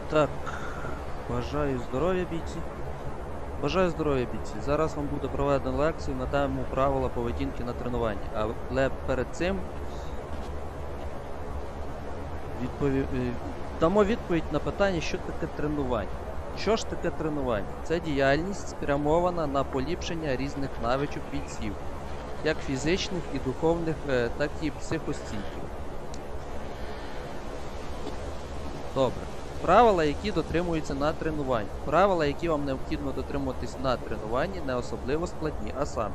так, бажаю здоров'я бійці. Бажаю здоров'я бійці. Зараз вам буде проведена лекція на тему правила поведінки на тренуванні. Але перед цим відпові... е, дамо відповідь на питання, що таке тренування. Що ж таке тренування? Це діяльність спрямована на поліпшення різних навичок бійців, як фізичних і духовних, е, так і психостійків. Добре. Правила, які дотримуються на тренуванні. Правила, які вам необхідно дотримуватись на тренуванні, не особливо складні, а саме.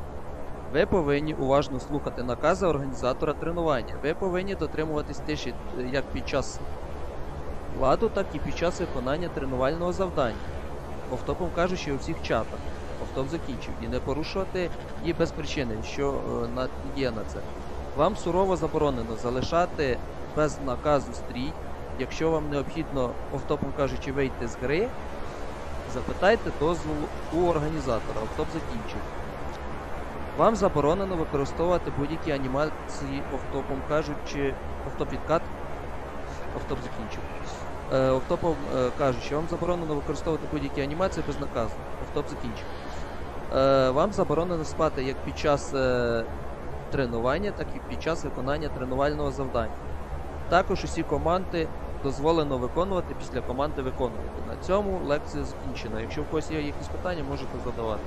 Ви повинні уважно слухати накази організатора тренування. Ви повинні дотримуватись тиші е, як під час ладу, так і під час виконання тренувального завдання. Офтопом кажучи, у всіх чатах. Офтоп закінчив. І не порушувати її без причини, що е, є на це. Вам сурово заборонено залишати без наказу стрій. Якщо вам необхідно, офтопом кажучи, вийти з гри, запитайте дозволу у організатора. Офтоп закінчив. Вам заборонено використовувати будь-які анімації офтопом кажучи, офтоп відкат. Офтоп закінчив. Е, офтопом е, кажучи, вам заборонено використовувати будь-які анімації без наказу. Офтоп закінчив. Е, вам заборонено спати як під час е, тренування, так і під час виконання тренувального завдання. Також усі команди дозволено виконувати після команди виконувати. На цьому лекція закінчена. Якщо в когось є якісь питання, можете задавати.